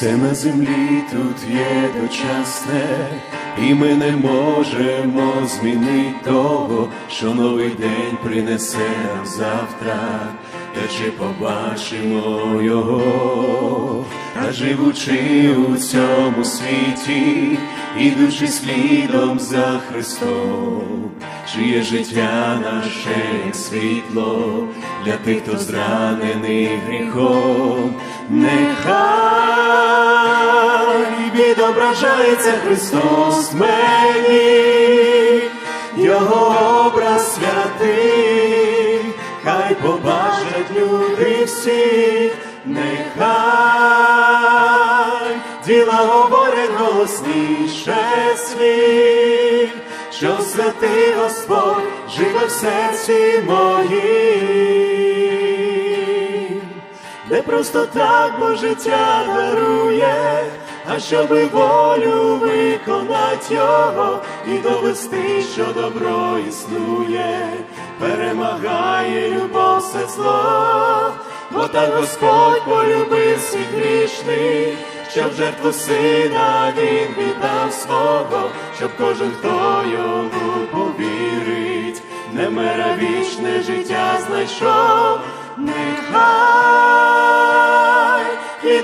Все на землі тут є дочасне, і ми не можемо змінити того, що новий день принесе нам завтра, та чи побачимо його, та живучи у цьому світі, ідучи слідом за Христом, чиє життя наше як світло для тих, хто зранений гріхом, нехай відображається Христос мені, Його образ святий, хай побачать люди всі, нехай діла говорять голосніше світ, що святий Господь живе в серці моїм. Не просто так бо життя дарує, а щоби волю виконать його і довести, що добро існує, перемагає любов все зло, бо так Господь полюбив світ грішний, що в жертву сина він віддав свого, щоб кожен, хто йому повірить, не вічне життя знайшов, нехай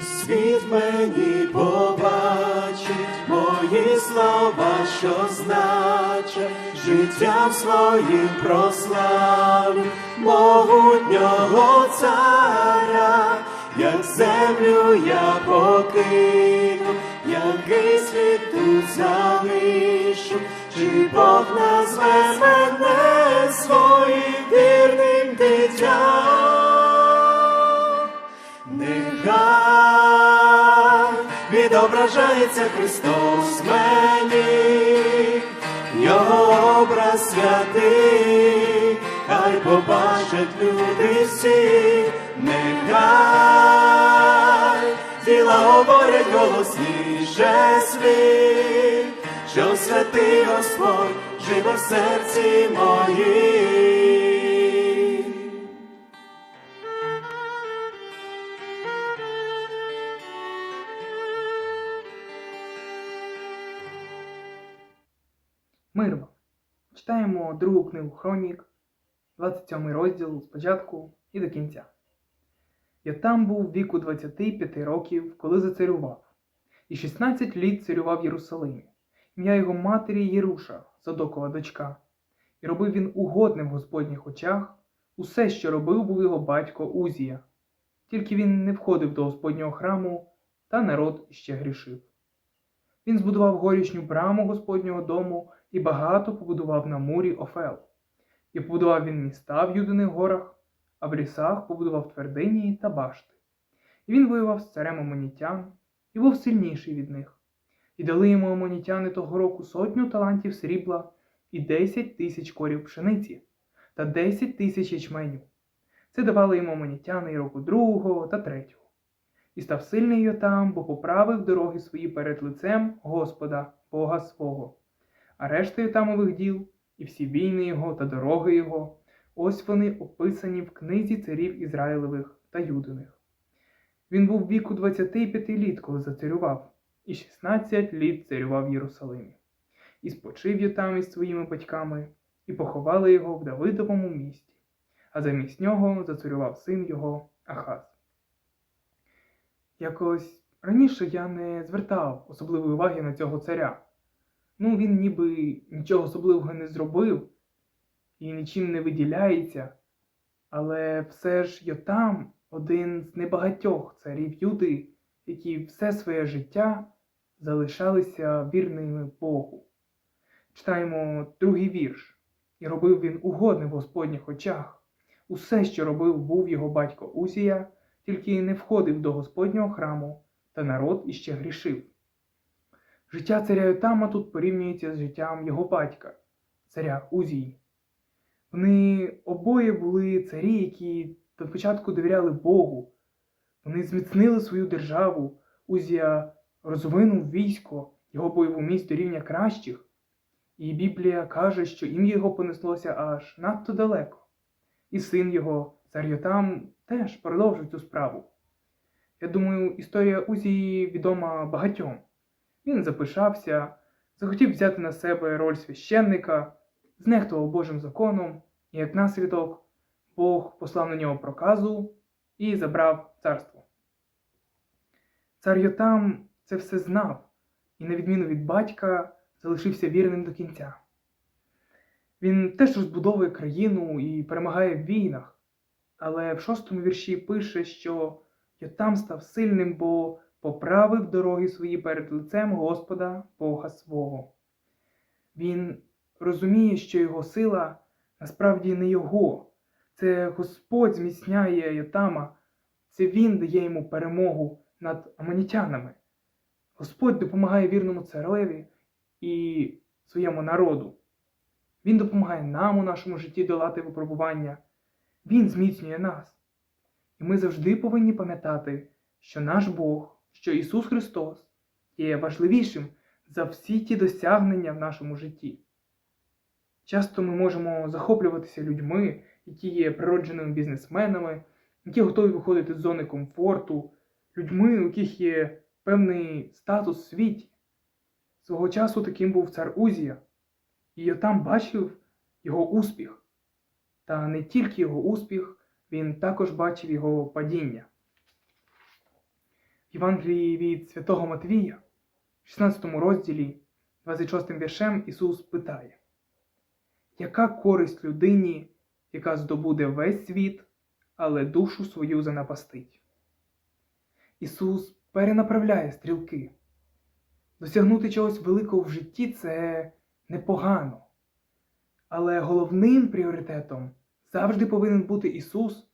Що світ мені побачить, мої слова, що значать, життям своїм прославлю могутнього царя, як землю я покину, який світ тут залишу, чи Бог назве мене своїм вірним дитям. Відображається Христос мені, Його образ святий, хай побачать люди всі, нехай діла говорять голосніше світ, що святий Господь живе в серці моїм. Другу книгу Хронік, 27 розділ спочатку і до кінця. Йотам був віку 25 років, коли зацарював, і 16 літ царював в Єрусалимі. Ім'я його матері Єруша, Садокова дочка. І робив він угодним в Господніх очах. Усе, що робив, був його батько Узія. Тільки він не входив до Господнього храму, та народ ще грішив. Він збудував горішню браму Господнього дому і багато побудував на мурі Офел. І побудував він міста в Юдиних горах, а в лісах побудував твердині та башти. І він воював з царем Амонітян і був сильніший від них. І дали йому Амонітяни того року сотню талантів срібла і десять тисяч корів пшениці та десять тисяч ячменю. Це давали йому Амонітяни і року другого та третього. І став сильний Йотам, бо поправив дороги свої перед лицем Господа, Бога свого. А решта Йотамових діл, і всі війни його та дороги його, ось вони описані в книзі царів Ізраїлевих та Юдиних. Він був віку 25 літ, коли зацарював, і 16 літ царював в Єрусалимі. І спочив Йотам із своїми батьками, і поховали його в Давидовому місті, а замість нього зацарював син його Ахаз. Якось раніше я не звертав особливої уваги на цього царя. Ну, він ніби нічого особливого не зробив і нічим не виділяється, але все ж Йотам один з небагатьох царів Юди, які все своє життя залишалися вірними Богу. читаємо другий вірш. І робив він угодне в Господніх очах. Усе, що робив, був його батько Узія, тільки не входив до Господнього храму, та народ іще грішив. Життя царя Йотама тут порівнюється з життям його батька, царя Узії. Вони обоє були царі, які до початку довіряли Богу. Вони зміцнили свою державу. Узія розвинув військо, його бойову міць до рівня кращих. І Біблія каже, що ім'я його понеслося аж надто далеко. І син його, цар Йотам, теж продовжив цю справу. Я думаю, історія Узії відома багатьом. Він запишався, захотів взяти на себе роль священника, знехтував Божим законом, і як наслідок Бог послав на нього проказу і забрав царство. Цар Йотам це все знав і, на відміну від батька, залишився вірним до кінця. Він теж розбудовує країну і перемагає в війнах, але в шостому вірші пише, що Йотам став сильним, бо поправив дороги свої перед лицем Господа Бога свого. Він розуміє, що його сила насправді не його. Це Господь зміцняє Йотама, це Він дає йому перемогу над аманітянами. Господь допомагає вірному цареві і своєму народу. Він допомагає нам у нашому житті долати випробування. Він зміцнює нас. І ми завжди повинні пам'ятати, що наш Бог, що Ісус Христос є важливішим за всі ті досягнення в нашому житті. Часто ми можемо захоплюватися людьми, які є природженими бізнесменами, які готові виходити з зони комфорту, людьми, у яких є певний статус в світі. Свого часу таким був цар Узія, і я там бачив його успіх. Та не тільки його успіх, він також бачив його падіння. Євангелії від Святого Матвія, в 16 розділі, 26 віршем, Ісус питає, яка користь людині, яка здобуде весь світ, але душу свою занапастить? Ісус перенаправляє стрілки. Досягнути чогось великого в житті це непогано. Але головним пріоритетом завжди повинен бути Ісус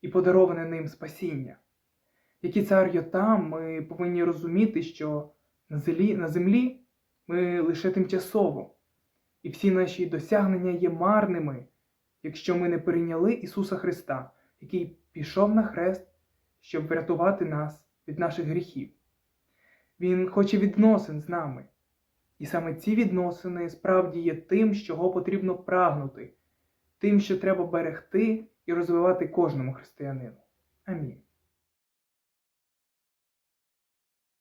і подароване ним спасіння. Як і цар Йотам, ми повинні розуміти, що на землі, на землі ми лише тимчасово, і всі наші досягнення є марними, якщо ми не прийняли Ісуса Христа, який пішов на хрест, щоб врятувати нас від наших гріхів. Він хоче відносин з нами. І саме ці відносини справді є тим, чого потрібно прагнути, тим, що треба берегти і розвивати кожному християнину. Амінь.